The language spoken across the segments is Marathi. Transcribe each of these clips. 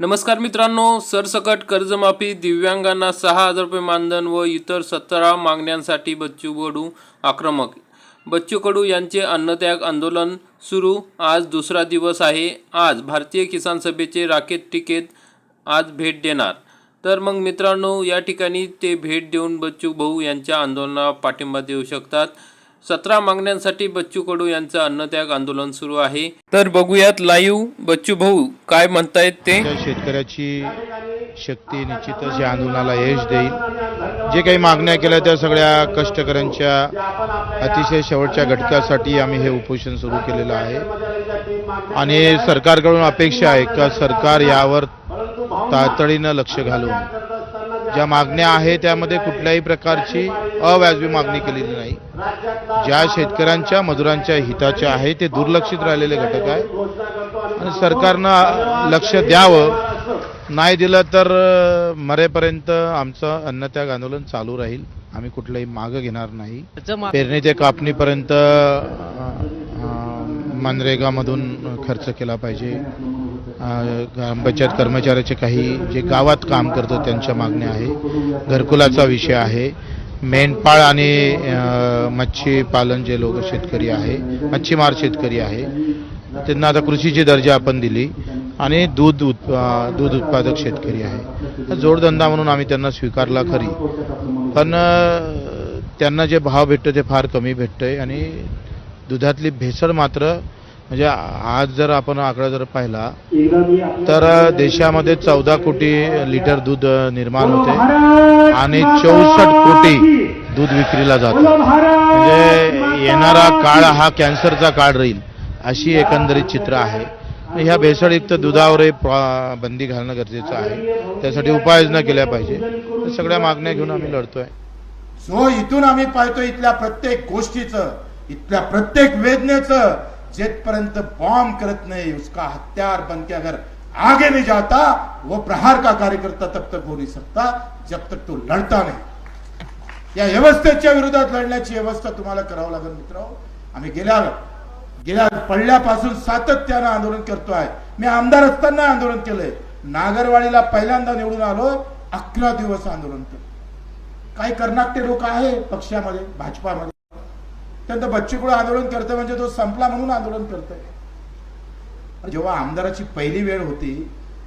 नमस्कार मित्रांनो सरसकट कर्जमाफी दिव्यांगांना सहा हजार रुपये मानधन व इतर सतरा मागण्यांसाठी बच्चू कडू आक्रमक. बच्चू कडू यांचे अन्नत्याग आंदोलन सुरू. आज दुसरा दिवस आहे. आज भारतीय किसान सभेचे राकेत टिकेत आज भेट देणार. तर मग मित्रांनो या ठिकाणी ते भेट देऊन बच्चू भाऊ यांच्या आंदोलनाला पाठिंबा देऊ शकतात. सतरा मागण्यांसाठी बच्चू कडू यांचं अन्नत्याग आंदोलन सुरू आहे. तर बघूयात लाईव्ह बच्चू भाऊ काय म्हणतायत ते? शेतकऱ्याची शक्ती निश्चितच या आंदोलनाला यश देईल. जे काही मागण्या केल्या त्या सगळ्या कष्टकऱ्यांच्या अतिशय शेवटच्या घटकासाठी आम्ही हे उपोषण सुरू केलेलं आहे. आणि सरकारकडून अपेक्षा आहे का सरकार यावर तातडीनं लक्ष घालून ज्या मागण्या आहेत त्यामध्ये कुठल्याही प्रकारची अव्याजबी मागणी केलेली नाही. ज्या शेतकऱ्यांच्या मजुरांच्या हिताच्या आहे ते दुर्लक्षित राहिलेले घटक आहे. आणि सरकारनं लक्ष द्यावं. नाही दिलं तर मरेपर्यंत आमचं अन्नत्याग आंदोलन चालू राहील. आम्ही कुठलंही मागं घेणार नाही. पेरणी ते कापणीपर्यंत मनरेगामधून खर्च केला पाहिजे. बचत ग्रामपंचायत कर्मचाऱ्याचे काही जे गावात काम करतो त्यांच्या मागण्या आहे. घरकुलाचा विषय आहे. मेंढपाळ आणि मच्छीपालन मच्छी पालन जे लोक शेतकरी आहे मच्छीमार शेतकरी आहे त्यांना आता कृषीची दर्जा आपण दिली आणि दूध उत् दूध उत्पादक शेतकरी आहे. जोडधंदा म्हणून आम्ही त्यांना स्वीकारला खरी. पण त्यांना जे भाव भेटतं ते फार कमी भेटतंय आणि दुधातली भेसळ मात्र म्हणजे आज जर आपण आकडा जर पाहिला तर देशामध्ये चौदा कोटी लिटर दूध निर्माण होते आणि चौसष्ट कोटी दूध विक्रीला जातं. म्हणजे येणारा काळ हा कॅन्सरचा काळ राहील अशी एकंदरीत चित्र आहे. ह्या भेसळयुक्त दुधावरही प्र- बंदी घालणं गरजेचं आहे. त्यासाठी उपाययोजना केल्या पाहिजे. सगळ्या मागण्या घेऊन आम्ही लढतोय. सो इथून आम्ही पाहतो इथल्या प्रत्येक गोष्टीचं. इथल्या प्रत्येक वेदनेचं जेथपर्यंत बॉम्ब करत नाही उसका हत्यार बन के अगर आगे नहीं जाता वो प्रहार का कार्यकर्ता तब तक हो नहीं सकता जब तक तो लढता नाही। या व्यवस्थेच्या विरोधात लढण्याची व्यवस्था तुम्हाला करावं लागेल मित्र आम्ही गेल्या गेल्या पडल्यापासून सातत्यानं आंदोलन करतोय मी आमदार असताना आंदोलन केलंय. नागरवाडीला पहिल्यांदा निवडून आलो अकरा दिवस आंदोलन केलं. काही कर्नाटके लोक आहे पक्षामध्ये भाजपामध्ये. त्यानंतर बच्चूकडं आंदोलन करतं म्हणजे तो संपला म्हणून आंदोलन करतोय. जेव्हा आमदाराची पहिली वेळ होती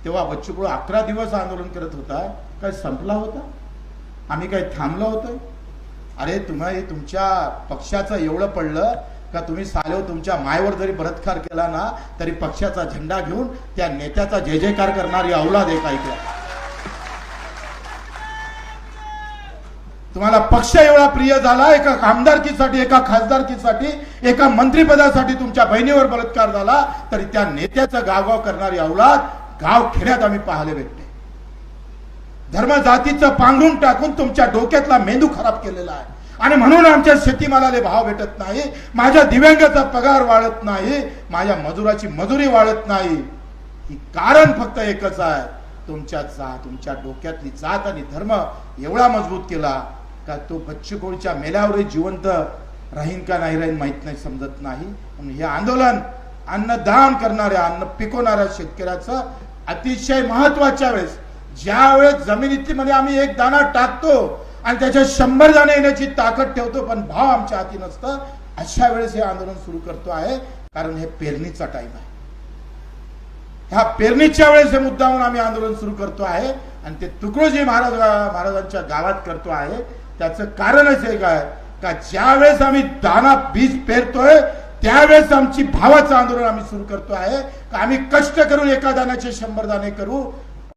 तेव्हा बच्चूकडं अकरा दिवस आंदोलन करत होता काय संपला होता? आम्ही काय थांबलो होतो अरे तुम्हाला तुमच्या पक्षाचं एवढं पडलं का तुम्ही सालेव तुमच्या मायवर जरी बलात्कार केला ना तरी पक्षाचा झेंडा घेऊन त्या नेत्याचा जय जयकार करणारी अवलाद एक ऐकला. तुम्हाला पक्ष एवढा प्रिय झाला एका आमदारकीसाठी एका खासदारकीसाठी एका मंत्रीपदासाठी तुमच्या बहिणीवर बलात्कार झाला तरी त्या नेत्याचं गावगाव करणारी अवलाद गाव खेड्यात आम्ही पाहायला भेटते. धर्म जातीचं पांघरून टाकून तुमच्या डोक्यातला मेंदू खराब केलेला आहे. आणि म्हणून आमच्या शेतीमालाले भाव भेटत नाही माझ्या दिव्यांगाचा पगार वाढत नाही माझ्या मजुराची मजुरी वाढत नाही. ही कारण फक्त एकच आहे तुमच्या जात तुमच्या डोक्यातली जात आणि धर्म एवढा मजबूत केला का तो बच्चूकोळच्या मेल्यावरही जिवंत राहीन का नाही राहीन माहीत नाही समजत नाही. म्हणून हे आंदोलन अन्नदान करणाऱ्या अन्न पिकवणाऱ्या शेतकऱ्याचं अतिशय महत्त्वाच्या वेळेस ज्या वेळेस जमिनीतली मध्ये आम्ही एक दाणा टाकतो आणि त्याच्यात शंभर दाणे येण्याची ताकद ठेवतो पण भाव आमच्या हाती नसतं अशा वेळेस हे आंदोलन सुरू करतो आहे. कारण हे पेरणीचा टाइम आहे. ह्या पेरणीच्या वेळेस हे मुद्दाहून आम्ही आंदोलन सुरू करतो आहे आणि ते तुकडोजी महाराज महाराजांच्या गावात करतो आहे. त्याचं कारणच एक काय? का ज्यावेळेस आम्ही दाना बीज पेरतोय त्यावेळेस आमची भावाचं आंदोलन आम्ही सुरू करतो आहे का आम्ही कष्ट करून एका दाण्याचे शंभर दाणे करू?